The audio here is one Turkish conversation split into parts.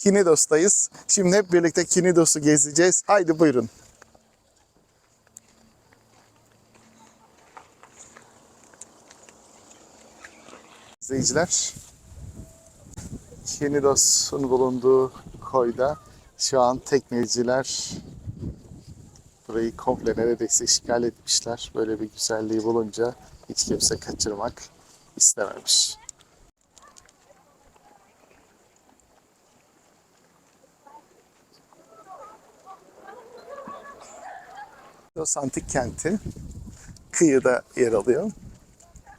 Kinidos'tayız. Şimdi hep birlikte Kinidos'u gezeceğiz. Haydi buyurun. İzleyiciler, Kinidos'un bulunduğu koyda şu an tekneciler burayı komple neredeyse işgal etmişler. Böyle bir güzelliği bulunca hiç kimse kaçırmak istememiş. Los Antik kenti kıyıda yer alıyor.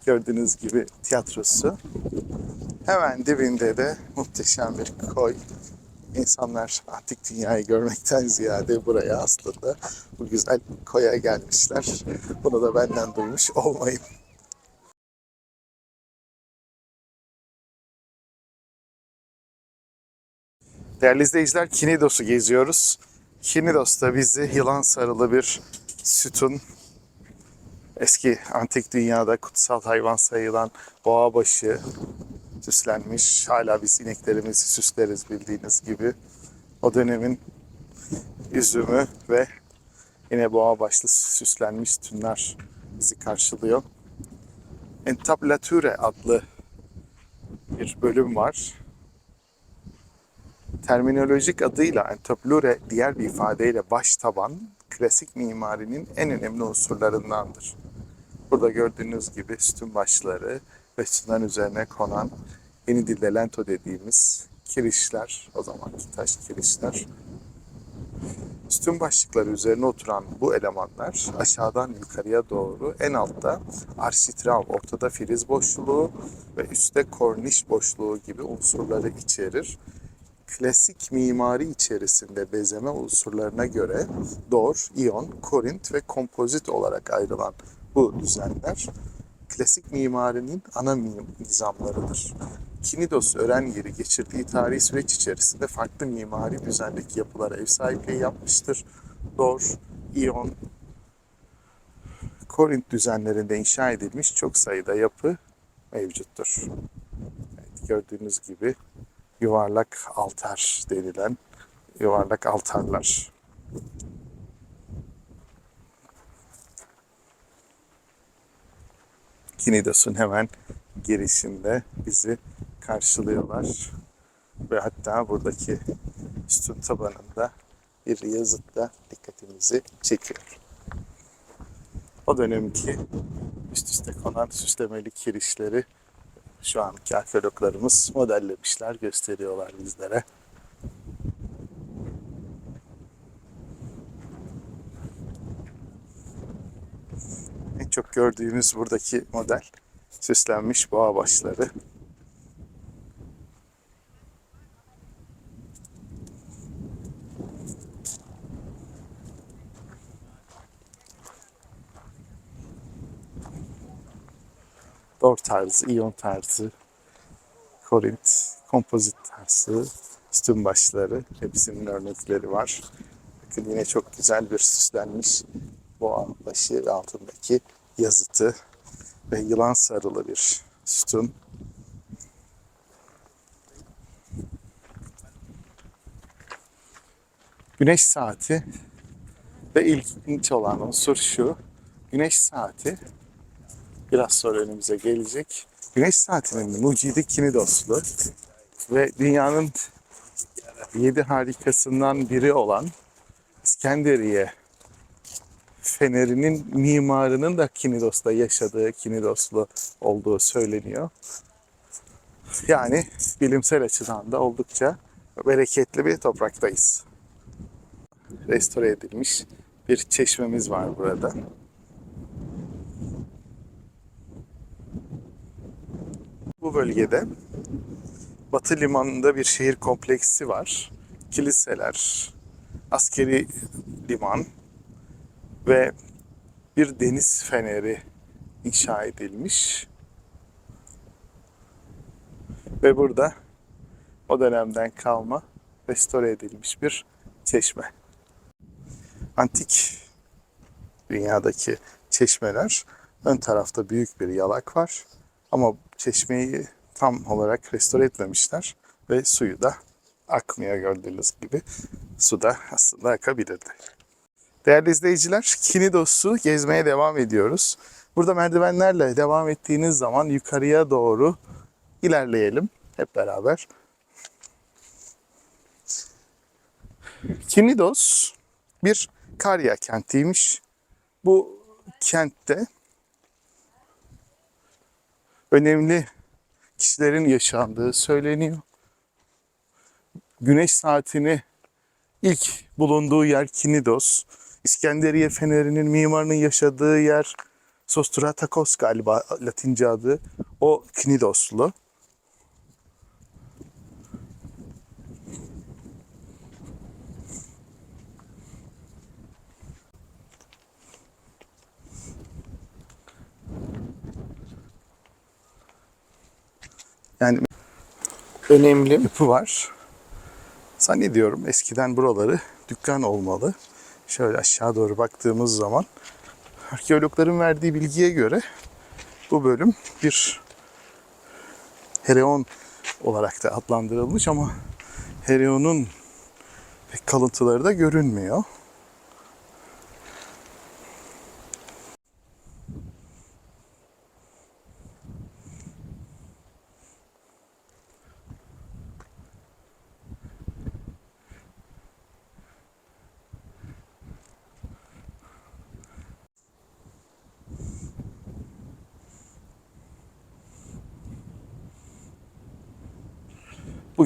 Gördüğünüz gibi tiyatrosu. Hemen dibinde de muhteşem bir koy. İnsanlar antik dünyayı görmekten ziyade buraya aslında bu güzel koya gelmişler. Bunu da benden duymuş olmayın. Değerli izleyiciler Kinidos'u geziyoruz. Kinidos'ta bizi yılan sarılı bir sütun eski antik dünyada kutsal hayvan sayılan boğa başı süslenmiş. Hala biz ineklerimizi süsleriz bildiğiniz gibi. O dönemin üzümü ve yine boğa başlı süslenmiş tünler bizi karşılıyor. Entablature adlı bir bölüm var. Terminolojik adıyla entablure diğer bir ifadeyle baş taban klasik mimarinin en önemli unsurlarındandır. Burada gördüğünüz gibi sütun başları ve sütunların üzerine konan yeni dilde lento dediğimiz kirişler, o zamanki taş kirişler. Sütun başlıkları üzerine oturan bu elemanlar aşağıdan yukarıya doğru en altta arşitral, ortada friz boşluğu ve üstte korniş boşluğu gibi unsurları içerir klasik mimari içerisinde bezeme unsurlarına göre dor, iyon, korint ve kompozit olarak ayrılan bu düzenler klasik mimarinin ana nizamlarıdır. Kinidos öğren yeri geçirdiği tarihi süreç içerisinde farklı mimari düzendeki yapılara ev sahipliği yapmıştır. Dor, iyon, Korint düzenlerinde inşa edilmiş çok sayıda yapı mevcuttur. Evet, gördüğünüz gibi yuvarlak altar denilen yuvarlak altarlar. Kinidos'un hemen girişinde bizi karşılıyorlar. Ve hatta buradaki sütun tabanında bir yazıt da dikkatimizi çekiyor. O dönemki üst üste konan süslemeli kirişleri şu anki arkeologlarımız modellemişler, gösteriyorlar bizlere. En çok gördüğümüz buradaki model süslenmiş boğa başları. Dor tarzı, iyon tarzı, korint, kompozit tarzı, sütun başları hepsinin örnekleri var. Bakın yine çok güzel bir süslenmiş boğa başı altındaki yazıtı ve yılan sarılı bir sütun. Güneş saati ve ilginç olan unsur şu. Güneş saati biraz sonra önümüze gelecek. Güneş saatinin mucidi Kinidoslu ve dünyanın yedi harikasından biri olan İskenderiye fenerinin mimarının da Kinidos'ta yaşadığı, Kinidoslu olduğu söyleniyor. Yani bilimsel açıdan da oldukça bereketli bir topraktayız. Restore edilmiş bir çeşmemiz var burada. Bu bölgede Batı Limanı'nda bir şehir kompleksi var. Kiliseler, askeri liman ve bir deniz feneri inşa edilmiş. Ve burada o dönemden kalma restore edilmiş bir çeşme. Antik dünyadaki çeşmeler ön tarafta büyük bir yalak var. Ama çeşmeyi tam olarak restore etmemişler ve suyu da akmıyor gördüğünüz gibi. Su da aslında akabilirdi. Değerli izleyiciler, Kinidos'u gezmeye devam ediyoruz. Burada merdivenlerle devam ettiğiniz zaman yukarıya doğru ilerleyelim hep beraber. Kinidos bir Karya kentiymiş. Bu kentte önemli kişilerin yaşandığı söyleniyor. Güneş saatini ilk bulunduğu yer Kinidos. İskenderiye Feneri'nin mimarının yaşadığı yer Sostratakos galiba Latince adı. O Kinidoslu. Yani önemli yapı var. Zannediyorum eskiden buraları dükkan olmalı. Şöyle aşağı doğru baktığımız zaman arkeologların verdiği bilgiye göre bu bölüm bir Hereon olarak da adlandırılmış ama Hereon'un pek kalıntıları da görünmüyor.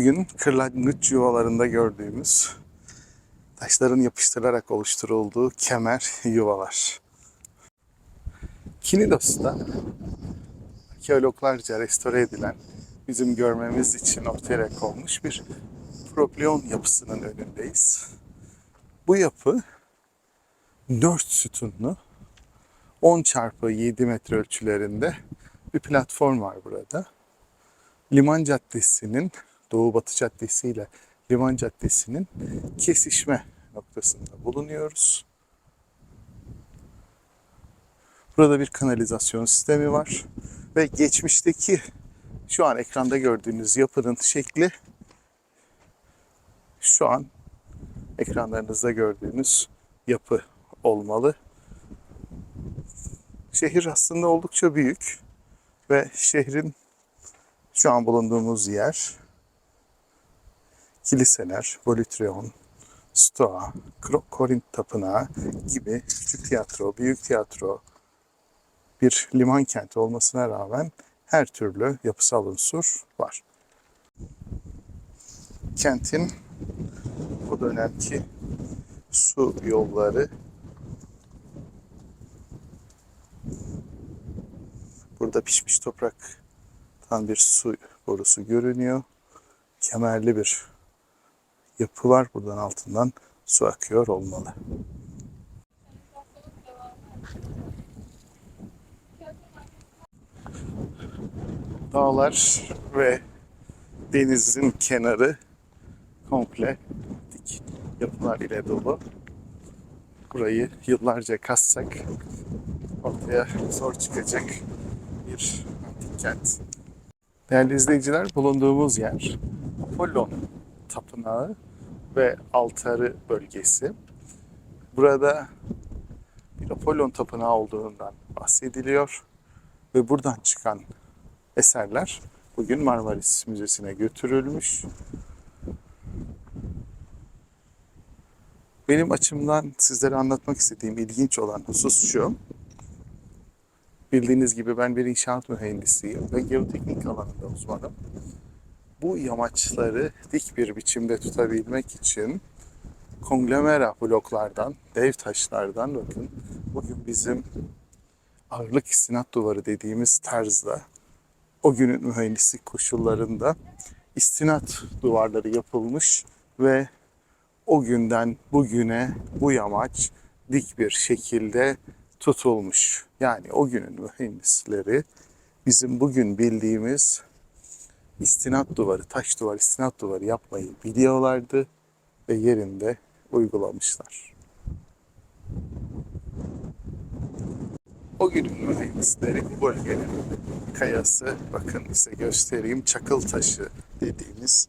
Bugün kırlangıç yuvalarında gördüğümüz taşların yapıştırılarak oluşturulduğu kemer yuvalar. Kinidos'ta arkeologlarca restore edilen bizim görmemiz için ortaya konmuş bir propleon yapısının önündeyiz. Bu yapı 4 sütunlu 10 çarpı 7 metre ölçülerinde bir platform var burada. Liman Caddesi'nin Doğu Batı Caddesi ile Liman Caddesi'nin kesişme noktasında bulunuyoruz. Burada bir kanalizasyon sistemi var ve geçmişteki şu an ekranda gördüğünüz yapının şekli şu an ekranlarınızda gördüğünüz yapı olmalı. Şehir aslında oldukça büyük ve şehrin şu an bulunduğumuz yer kiliseler, Volütreon, Stoa, Korint Tapınağı gibi küçük tiyatro, büyük tiyatro bir liman kenti olmasına rağmen her türlü yapısal unsur var. Kentin bu dönemki su yolları burada pişmiş topraktan bir su borusu görünüyor. Kemerli bir yapı var. Buradan altından su akıyor olmalı. Dağlar ve denizin kenarı komple dik yapılar ile dolu. Burayı yıllarca kazsak ortaya zor çıkacak bir antik kent. Değerli izleyiciler bulunduğumuz yer Apollon Tapınağı ve altarı bölgesi. Burada bir Apollon Tapınağı olduğundan bahsediliyor ve buradan çıkan eserler bugün Marmaris Müzesi'ne götürülmüş. Benim açımdan sizlere anlatmak istediğim ilginç olan husus şu. Bildiğiniz gibi ben bir inşaat mühendisiyim ve geoteknik alanında uzmanım. Bu yamaçları dik bir biçimde tutabilmek için konglomera bloklardan, dev taşlardan bakın bugün bizim ağırlık istinat duvarı dediğimiz tarzda o günün mühendislik koşullarında istinat duvarları yapılmış ve o günden bugüne bu yamaç dik bir şekilde tutulmuş. Yani o günün mühendisleri bizim bugün bildiğimiz istinat duvarı, taş duvar, istinat duvarı yapmayı biliyorlardı ve yerinde uygulamışlar. O günün mühendisleri bu bölgenin kayası, bakın size göstereyim, çakıl taşı dediğimiz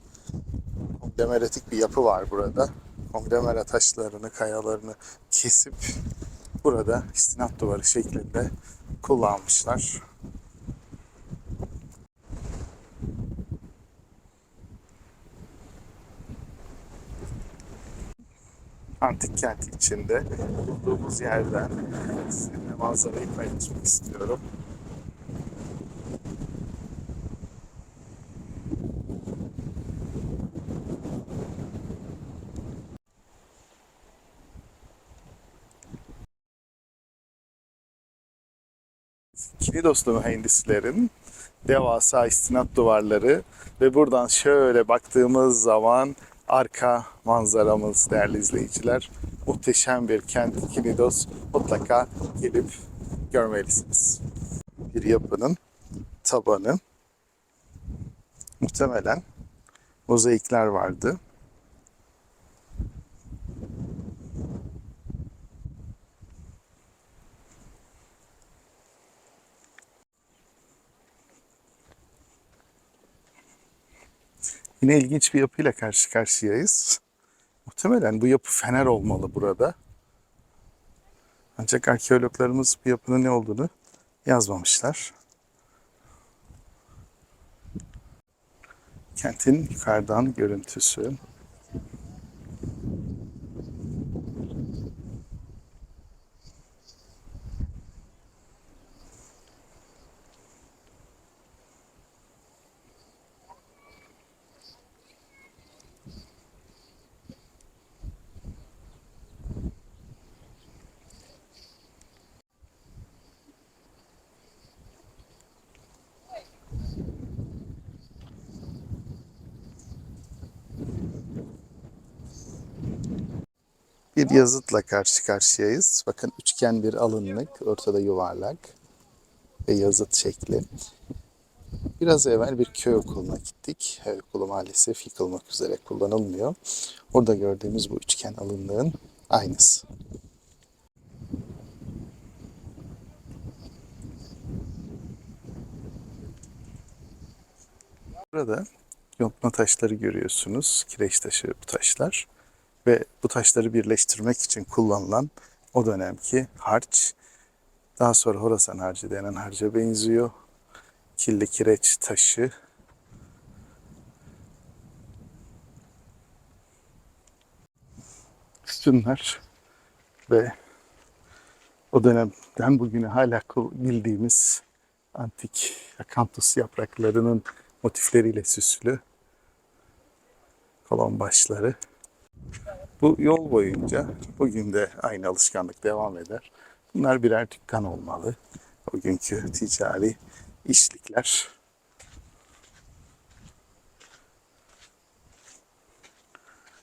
Demeritik bir yapı var burada. Konglomera taşlarını, kayalarını kesip burada istinat duvarı şeklinde kullanmışlar. Antik kent içinde bulunduğumuz yerden sizinle manzarayı paylaşmak istiyorum. Kinidoslu mühendislerin devasa istinat duvarları ve buradan şöyle baktığımız zaman arka manzaramız değerli izleyiciler. Muhteşem bir kent Kinidos mutlaka gelip görmelisiniz. Bir yapının tabanı muhtemelen mozaikler vardı. Yine ilginç bir yapıyla karşı karşıyayız. Muhtemelen bu yapı fener olmalı burada. Ancak arkeologlarımız bu yapının ne olduğunu yazmamışlar. Kentin yukarıdan görüntüsü. Bir yazıtla karşı karşıyayız. Bakın üçgen bir alınlık, ortada yuvarlak ve yazıt şekli. Biraz evvel bir köy okuluna gittik. Köy okulu maalesef yıkılmak üzere kullanılmıyor. Orada gördüğümüz bu üçgen alınlığın aynısı. Burada yontma taşları görüyorsunuz. Kireç taşı bu taşlar. Ve bu taşları birleştirmek için kullanılan o dönemki harç. Daha sonra Horasan harcı denen harca benziyor. Killi kireç taşı. Sütunlar ve o dönemden bugüne hala bildiğimiz antik akantus yapraklarının motifleriyle süslü kolon başları. Bu yol boyunca bugün de aynı alışkanlık devam eder. Bunlar birer dükkan olmalı. Bugünkü ticari işlikler.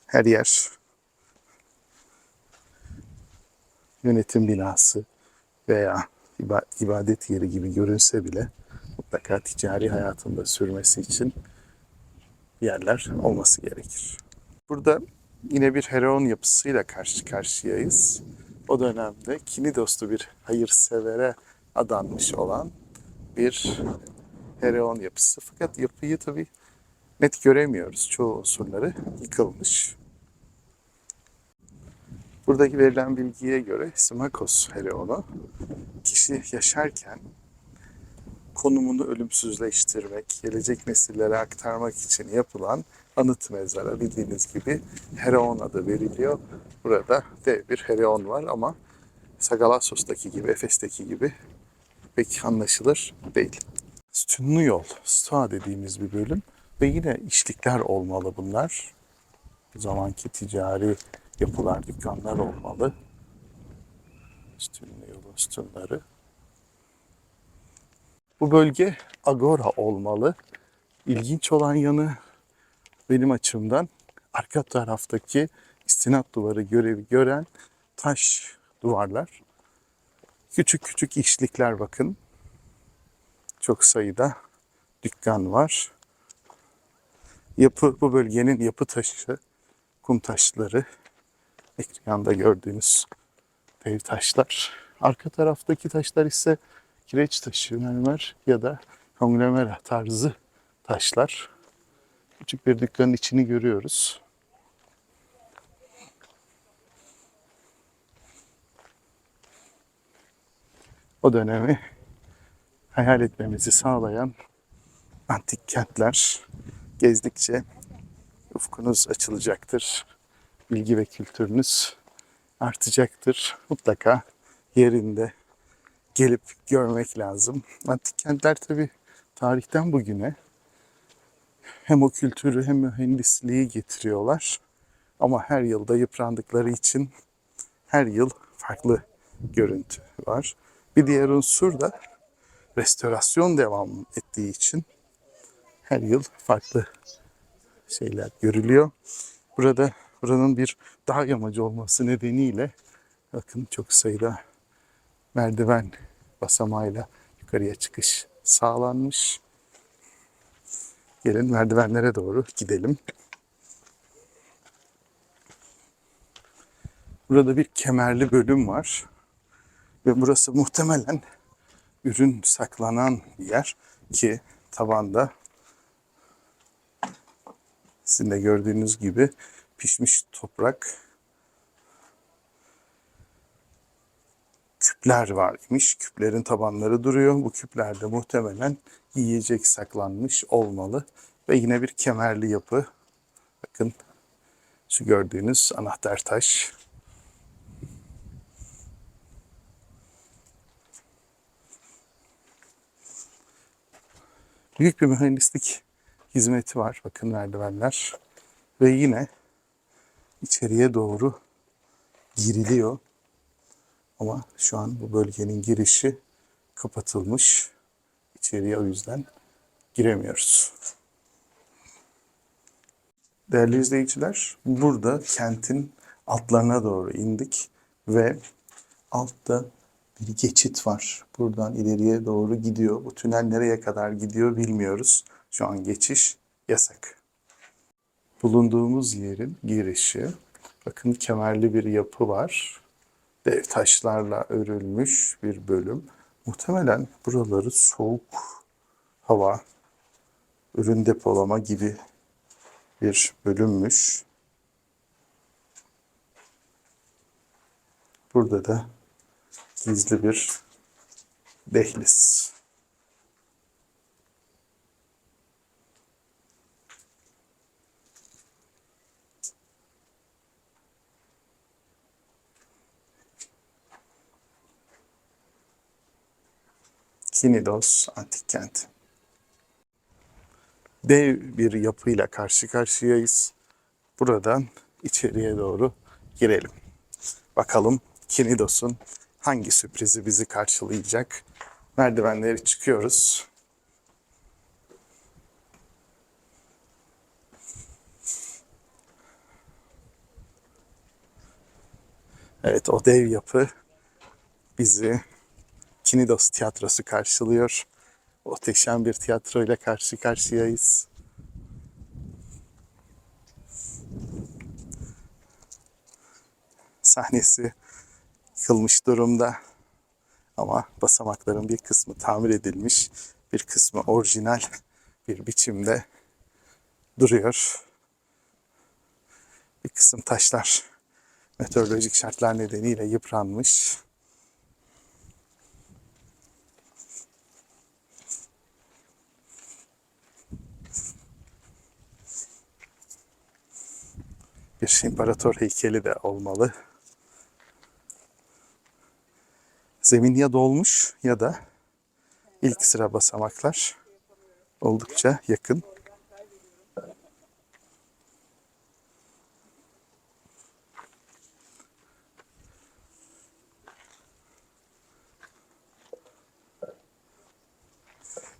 Her yer yönetim binası veya iba- ibadet yeri gibi görünse bile mutlaka ticari hayatında sürmesi için yerler olması gerekir. Burada yine bir Heron yapısıyla karşı karşıyayız. O dönemde Kinidoslu bir hayırsevere adanmış olan bir Heron yapısı. Fakat yapıyı tabii net göremiyoruz. Çoğu unsurları yıkılmış. Buradaki verilen bilgiye göre Simakos Hereonu kişi yaşarken konumunu ölümsüzleştirmek, gelecek nesillere aktarmak için yapılan anıt mezara bildiğiniz gibi Hereon adı veriliyor. Burada dev bir Hereon var ama Sagalassos'taki gibi, Efes'teki gibi pek anlaşılır değil. Sütunlu yol, Stoa dediğimiz bir bölüm ve yine işlikler olmalı bunlar. O zamanki ticari yapılar, dükkanlar olmalı. Sütunlu yolun sütunları. Bu bölge agora olmalı. İlginç olan yanı benim açımdan arka taraftaki istinat duvarı görevi gören taş duvarlar. Küçük küçük işlikler bakın. Çok sayıda dükkan var. Yapı bu bölgenin yapı taşı, kum taşları. Ekranda gördüğünüz dev taşlar. Arka taraftaki taşlar ise kireç taşı, mermer ya da konglomera tarzı taşlar. Küçük bir dükkanın içini görüyoruz. O dönemi hayal etmemizi sağlayan antik kentler gezdikçe ufkunuz açılacaktır. Bilgi ve kültürünüz artacaktır. Mutlaka yerinde gelip görmek lazım. Antik kentler tabii tarihten bugüne hem o kültürü hem mühendisliği getiriyorlar. Ama her yılda yıprandıkları için her yıl farklı görüntü var. Bir diğer unsur da restorasyon devam ettiği için her yıl farklı şeyler görülüyor. Burada buranın bir dağ yamacı olması nedeniyle bakın çok sayıda merdiven basamağıyla yukarıya çıkış sağlanmış. Gelin merdivenlere doğru gidelim. Burada bir kemerli bölüm var. Ve burası muhtemelen ürün saklanan yer ki tabanda sizin de gördüğünüz gibi pişmiş toprak küpler var imiş. Küplerin tabanları duruyor. Bu küplerde muhtemelen yiyecek saklanmış olmalı. Ve yine bir kemerli yapı. Bakın şu gördüğünüz anahtar taş. Büyük bir mühendislik hizmeti var. Bakın merdivenler. Ve yine içeriye doğru giriliyor. Ama şu an bu bölgenin girişi kapatılmış. İçeriye o yüzden giremiyoruz. Değerli izleyiciler, burada kentin altlarına doğru indik ve altta bir geçit var. Buradan ileriye doğru gidiyor. Bu tünel nereye kadar gidiyor bilmiyoruz. Şu an geçiş yasak. Bulunduğumuz yerin girişi. Bakın kemerli bir yapı var. Dev taşlarla örülmüş bir bölüm. Muhtemelen buraları soğuk hava, ürün depolama gibi bir bölümmüş. Burada da gizli bir dehliz. Kinidos antik kenti. Dev bir yapıyla karşı karşıyayız. Buradan içeriye doğru girelim. Bakalım Kinidos'un hangi sürprizi bizi karşılayacak? Merdivenleri çıkıyoruz. Evet o dev yapı bizi Kinidos tiyatrosu karşılıyor. Muhteşem bir tiyatroyla karşı karşıyayız. Sahnesi yıkılmış durumda. Ama basamakların bir kısmı tamir edilmiş, bir kısmı orijinal bir biçimde duruyor. Bir kısım taşlar meteorolojik şartlar nedeniyle yıpranmış. Bir imparator heykeli de olmalı. Zemin ya dolmuş ya da ilk sıra basamaklar oldukça yakın.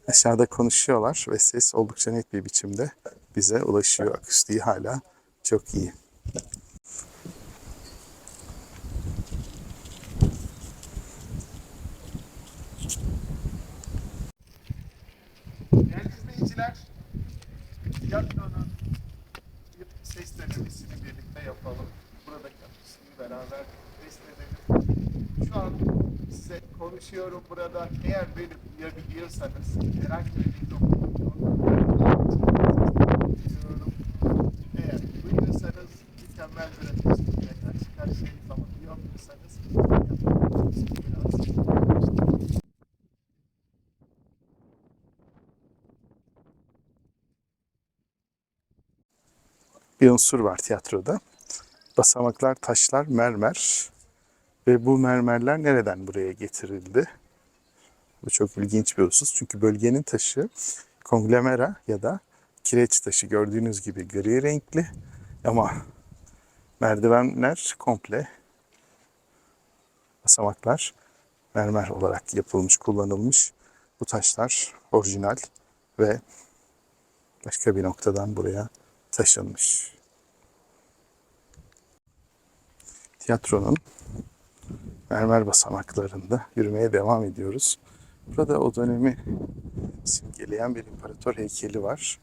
Aşağıda konuşuyorlar ve ses oldukça net bir biçimde bize ulaşıyor. Akustiği hala çok iyi. İzleyiciler, tiyatronun bir ses denemesini birlikte yapalım. Buradaki akustiği beraber test edelim. Şu an size konuşuyorum burada. Eğer beni duyabiliyorsanız herhangi bir mikrofonun duyuyorum. Eğer duyuyorsanız mükemmel bir akustikle karşı karşıyayız ama duyamıyorsanız biraz bir unsur var tiyatroda. Basamaklar, taşlar, mermer. Ve bu mermerler nereden buraya getirildi? Bu çok ilginç bir husus. Çünkü bölgenin taşı konglomerat ya da kireç taşı gördüğünüz gibi gri renkli ama merdivenler komple basamaklar mermer olarak yapılmış, kullanılmış. Bu taşlar orijinal ve başka bir noktadan buraya taşınmış. Tiyatronun mermer basamaklarında yürümeye devam ediyoruz. Burada o dönemi simgeleyen bir imparator heykeli var.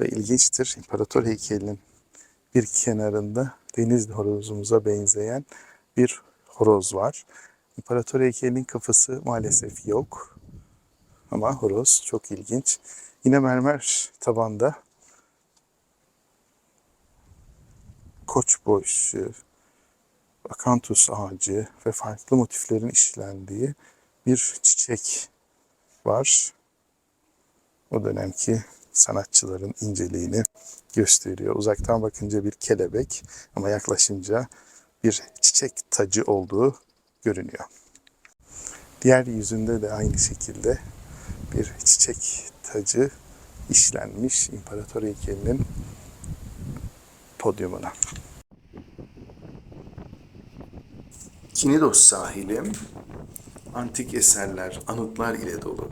Ve ilginçtir, imparator heykelinin bir kenarında deniz horozumuza benzeyen bir horoz var. İmparator heykelinin kafası maalesef yok. Ama horoz çok ilginç. Yine mermer tabanda koçboş, akantus ağacı ve farklı motiflerin işlendiği bir çiçek var. O dönemki sanatçıların inceliğini gösteriyor. Uzaktan bakınca bir kelebek ama yaklaşınca bir çiçek tacı olduğu görünüyor. Diğer yüzünde de aynı şekilde bir çiçek tacı işlenmiş imparator heykelinin podyumuna. Kinidos sahili antik eserler, anıtlar ile dolu.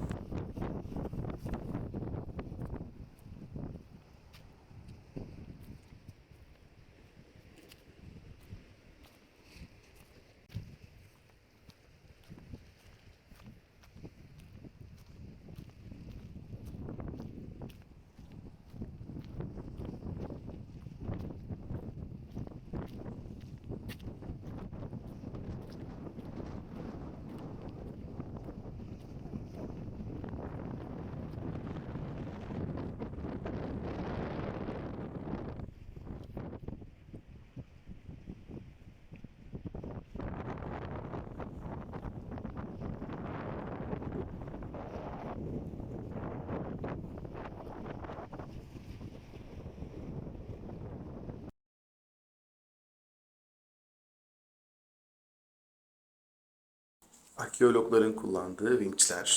Arkeologların kullandığı vinçler.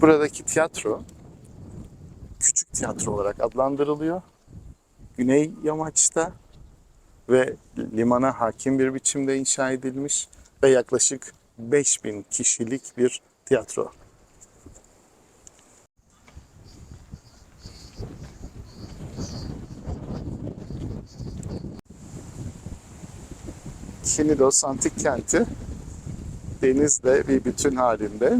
Buradaki tiyatro küçük tiyatro olarak adlandırılıyor. Güney yamaçta ve limana hakim bir biçimde inşa edilmiş ve yaklaşık 5000 kişilik bir tiyatro. Kinidos antik kenti denizle bir bütün halinde.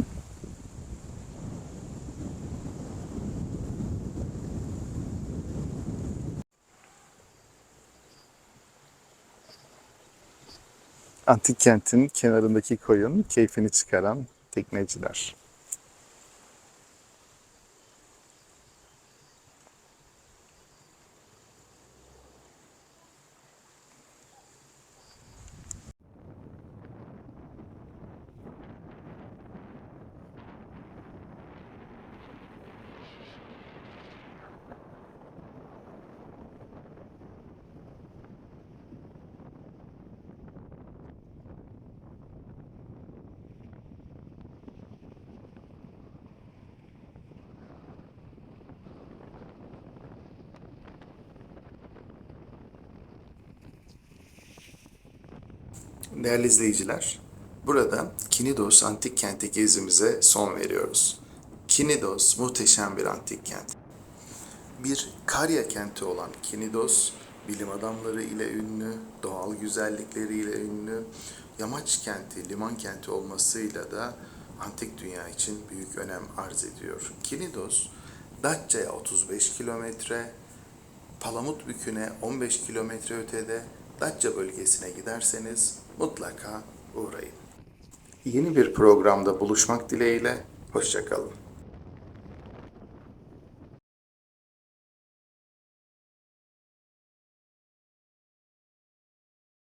Antik kentin kenarındaki koyun keyfini çıkaran tekneciler. Değerli izleyiciler, burada Kinidos antik kenti gezimize son veriyoruz. Kinidos muhteşem bir antik kent. Bir Karya kenti olan Kinidos, bilim adamları ile ünlü, doğal güzellikleriyle ünlü, yamaç kenti, liman kenti olmasıyla da antik dünya için büyük önem arz ediyor. Kinidos, Datça'ya 35 kilometre, Palamutbükü'ne 15 kilometre ötede Datça bölgesine giderseniz mutlaka uğrayın. Yeni bir programda buluşmak dileğiyle, hoşçakalın.